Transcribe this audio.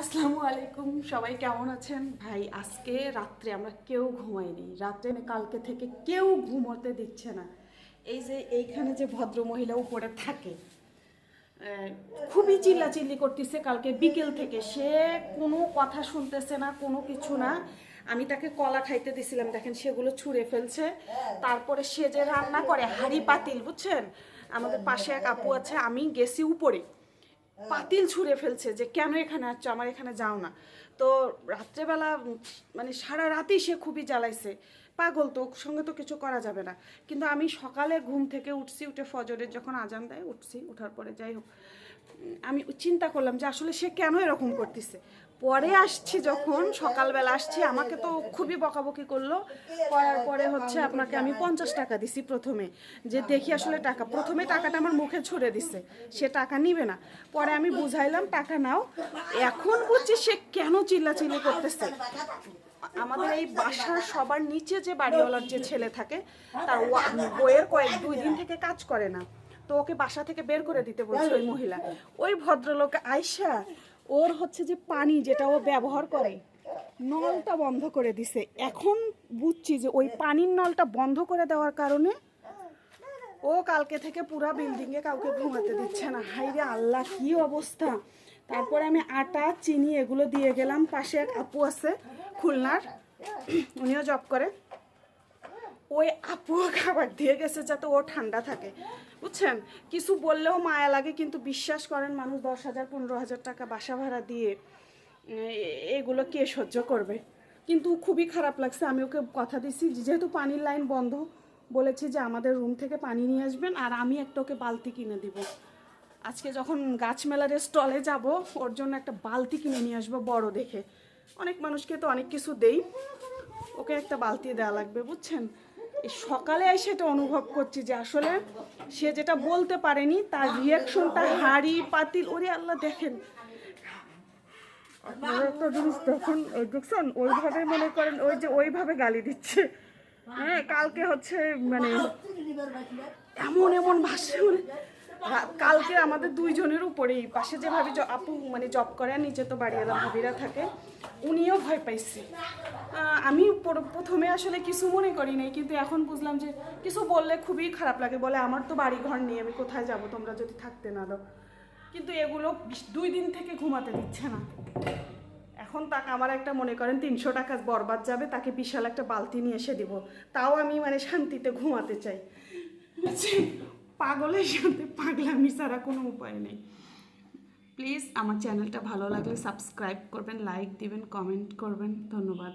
আসসালামু আলাইকুম, সবাই কেমন আছেন? ভাই, আজকে রাত্রে আমরা কেউ ঘুমাইনি। রাত্রে কালকে থেকে কেউ ঘুমোতে দিচ্ছে না। এই যে এইখানে যে ভদ্র মহিলা উপরে থাকে খুবই চিল্লাচিল্লি করতেছে কালকে বিকেল থেকে। সে কোনো কথা শুনতেছে না, কোনো কিছু না। আমি তাকে কলা খাইতে দিছিলাম, দেখেন সেগুলো ছুঁড়ে ফেলছে। তারপরে সে যে রান্না করে, হাড়ি পাতিল, বুঝছেন? আমাদের পাশে এক আপু আছে, আমি গেছি উপরে। পাতিল ছুঁড়ে ফেলছে যে, কেন এখানে আসছো? আমার এখানে যাও না। তো রাত্রেবেলা মানে সারা রাতি সে খুবই জ্বালাইছে। পাগল তো সঙ্গে তো কিছু করা যাবে না। কিন্তু আমি সকালে ঘুম থেকে উঠছি, উঠে ফজরের যখন আজান দেয়, উঠছি, উঠার পরে যাই হোক। আমি চিন্তা করলাম যে, আসলে সে কেন এরকম করতেছে? পরে আসছি যখন, সকালবেলা আসছি, আমাকে তো খুবই বকাবকি করল। করার পরে হচ্ছে আপনাকে আমি পঞ্চাশ টাকা দিছি প্রথমে, যে দেখি আসলে টাকা, প্রথমে টাকাটা আমার মুখে ছুড়ে দিছে, সে টাকা নিবে না। পরে আমি বুঝাইলাম, টাকা নাও। এখন বুঝছি সে কেন চিল্লাচিল্লি করতেছে? আমাদের এই বাসার সবার নিচে যে বাড়িওয়ালার যে ছেলে থাকে, তার বইয়ের কয়েক দুই দিন থেকে কাজ করে না। তো ওকে বাসা থেকে বের করে দিতে বলছে ওই মহিলা। ওই ভদ্রলোক আয়সা ওর হচ্ছে যে পানি যেটা ও ব্যবহার করে, নলটা বন্ধ করে দিছে। এখন বুঝছি যে ওই পানির নলটা বন্ধ করে দেওয়ার কারণে ও কালকে থেকে পুরা বিল্ডিং এ কাউকে ঘুমাতে দিচ্ছে না। হাইরে আল্লাহ, কি অবস্থা? তারপরে আমি আটা, চিনি এগুলো দিয়ে গেলাম। পাশে এক আপু আছে, খুলনার। উনিও জব করে। ওই আপুও খাবার দিয়ে গেছে যাতে ও ঠান্ডা থাকে। বুঝছেন? কিছু বললেও মায়া লাগে, কিন্তু বিশ্বাস করেন মানুষ দশ হাজার, পনেরো হাজার টাকা বাসা ভাড়া দিয়ে এগুলো কে সহ্য করবে? কিন্তু খুবই খারাপ লাগছে। আমি ওকে কথা দিছি যেহেতু পানির লাইন বন্ধ, বলেছি যে আমাদের রুম থেকে পানি নিয়ে আসবেন, আর আমি একটা ওকে বালতি কিনে দিব। আজকে যখন গাছ মেলার স্টলে যাব, ওর জন্য একটা বালতি কিনে নিয়ে আসব বড় দেখে। অনেক মানুষকে তো অনেক কিছু দেই, ওকে একটা বালতি দেওয়া লাগবে, বুঝছেন? সকালে এসে এটা অনুভব করছি যে আসলে সে যেটা বলতে পারেনি, তার রিয়াকশনটা হাড়ি পাতিল, ওরে আল্লাহ দেখেন। আপনারা একটা জিনিস দেখুন দেখছেন? ওইভাবে মনে করেন, ওই যে ওইভাবে গালি দিচ্ছে। হ্যাঁ কালকে হচ্ছে মানে এমন এমন ভাষা কালকে আমাদের দুইজনের উপরেই। পাশে যে ভাবি জ- আপু মানে জব করে নিচে তো বাড়িওয়ালা ভাবিরা থাকে, উনিও ভয় পাইছে। আমি প্রথমে আসলে কিছু মনে করি নাই, কিন্তু এখন বুঝলাম যে কিছু বললে খুবই খারাপ লাগে, বলে আমার তো বাড়ি ঘর নেই, আমি কোথায় যাব, তোমরা যদি থাকতে না দাও। কিন্তু এগুলো দুই দিন থেকে ঘুমাতে দিচ্ছে না। এখন তাকে আমার একটা মনে করেন, তিনশো টাকা বরবাদ যাবে, তাকে বিশাল একটা বালতি নিয়ে এসে দিব। তাও আমি মানে শান্তিতে ঘুমাতে চাই? পাগলের সাথে পাগলামি ছাড়া কোনো উপায় নেই। প্লিজ আমার চ্যানেলটা ভালো লাগলে সাবস্ক্রাইব করবেন লাইক দিবেন কমেন্ট করবেন। ধন্যবাদ।